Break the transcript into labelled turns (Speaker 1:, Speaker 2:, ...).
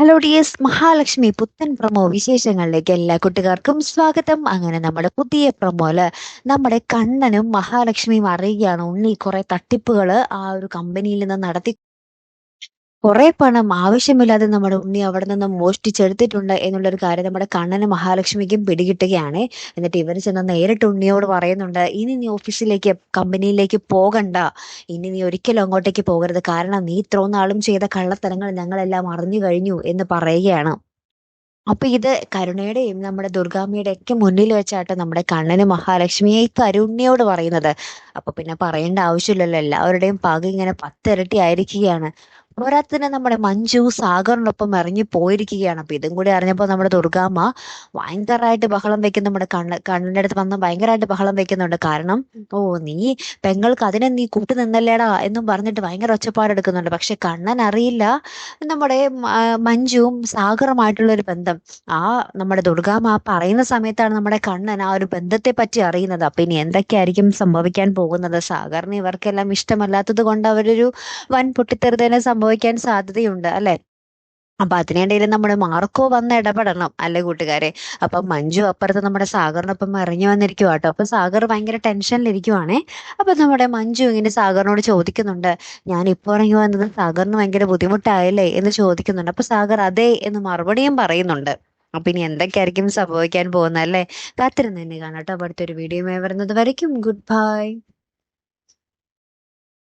Speaker 1: Hello D S Mahalakshmi പുത്തൻ promo വിശേഷങ്ങളിലേക്ക് എല്ലാ കുട്ടികാർക്കും സ്വാഗതം. അങ്ങനെ നമ്മുടെ പുതിയ പ്രമോൽ നമ്മുടെ കണ്ണനും മഹാലക്ഷ്മിയും അറിയുകയാണ്. ഉണ്ണി കുറെ തട്ടിപ്പുകൾ ആ ഒരു കമ്പനിയിൽ നിന്ന് നടത്തി കുറെ പണം ആവശ്യമില്ലാതെ നമ്മുടെ ഉണ്ണി അവിടെ നിന്ന് മോഷ്ടിച്ചെടുത്തിട്ടുണ്ട് എന്നുള്ള ഒരു കാര്യം നമ്മുടെ കണ്ണന് മഹാലക്ഷ്മിക്കും പിടികിട്ടുകയാണ്. എന്നിട്ട് ഇവർ ചെന്ന് നേരിട്ട് ഉണ്ണിയോട് പറയുന്നുണ്ട് ഇനി നീ ഓഫീസിലേക്ക് കമ്പനിയിലേക്ക് പോകണ്ട. ഇനി നീ ഒരിക്കലും അങ്ങോട്ടേക്ക് പോകരുത്. കാരണം നീ ഇത്രയും നാളും ചെയ്ത കള്ളത്തരങ്ങൾ ഞങ്ങളെല്ലാം അറിഞ്ഞു കഴിഞ്ഞു എന്ന് പറയുകയാണ്. അപ്പൊ ഇത് കരുണയുടെയും നമ്മുടെ ദുർഗാമ്മയുടെ ഒക്കെ മുന്നിൽ വെച്ചാട്ട് നമ്മുടെ കണ്ണന് മഹാലക്ഷ്മിയെ ഈ കരുണ്യോട് പറയുന്നത്. അപ്പൊ പിന്നെ പറയേണ്ട ആവശ്യമില്ലല്ലോ. എല്ലാവരുടെയും പക ഇങ്ങനെ പത്തിരട്ടി ആയിരിക്കുകയാണ് പോരാത്തതിന് നമ്മുടെ മഞ്ജു സാഗറിനൊപ്പം ഇറങ്ങി പോയിരിക്കുകയാണ്. അപ്പൊ ഇതും കൂടി അറിഞ്ഞപ്പോ നമ്മുടെ ദുർഗാമ്മ ഭയങ്കരമായിട്ട് ബഹളം വെക്കുന്ന നമ്മുടെ കണ്ണ് കണ്ണിന്റെ അടുത്ത് വന്ന് ഭയങ്കരമായിട്ട് ബഹളം വെക്കുന്നുണ്ട്. കാരണം ഓ നീ പെങ്ങൾക്ക് അതിനെ നീ കൂട്ടു നിന്നല്ലേടാ എന്നും പറഞ്ഞിട്ട് ഭയങ്കര ഒച്ചപ്പാടെടുക്കുന്നുണ്ട് പക്ഷെ കണ്ണൻ അറിയില്ല നമ്മുടെ മഞ്ജുവും സാഗറുമായിട്ടുള്ള ഒരു ബന്ധം. ആ നമ്മുടെ ദുർഗാമ്മ പറയുന്ന സമയത്താണ് നമ്മുടെ കണ്ണൻ ആ ഒരു ബന്ധത്തെ പറ്റി അറിയുന്നത്. അപ്പൊ ഇനി എന്തൊക്കെയായിരിക്കും സംഭവിക്കാൻ പോകുന്നത്? സാഗറിന് ഇവർക്കെല്ലാം ഇഷ്ടമല്ലാത്തത് കൊണ്ട് അവരൊരു വൻ പൊട്ടിത്തെറി തന്നെ സംഭവിക്കാൻ സാധ്യതയുണ്ട് അല്ലെ? അപ്പൊ അതിനിടയിൽ നമ്മൾ മാർക്കോ വന്ന് ഇടപെടണം അല്ലെ കൂട്ടുകാരെ? അപ്പൊ മഞ്ജു അപ്പുറത്ത് നമ്മുടെ സാഗറിനൊപ്പം ഇറങ്ങി വന്നിരിക്കുക കേട്ടോ അപ്പൊ സാഗർ ഭയങ്കര ടെൻഷനിലിരിക്കുവാണേ അപ്പൊ നമ്മുടെ മഞ്ജു ഇങ്ങനെ സാഗറിനോട് ചോദിക്കുന്നുണ്ട് ഞാൻ ഇപ്പോൾ ഇറങ്ങി വന്നത് സാഗറിന് ഭയങ്കര ബുദ്ധിമുട്ടായല്ലേ? എന്ന് ചോദിക്കുന്നുണ്ട്. അപ്പൊ സാഗർ അതെ എന്ന് മറുപടിയും പറയുന്നുണ്ട്. അപ്പൊ ഇനി എന്തൊക്കെയായിരിക്കും സംഭവിക്കാൻ പോകുന്നത് അല്ലേ? കാത്തിരുന്ന് തന്നെ കാണാം കേട്ടോ അടുത്തൊരു വീഡിയോ വരുന്നത് വരയ്ക്കും. Good bye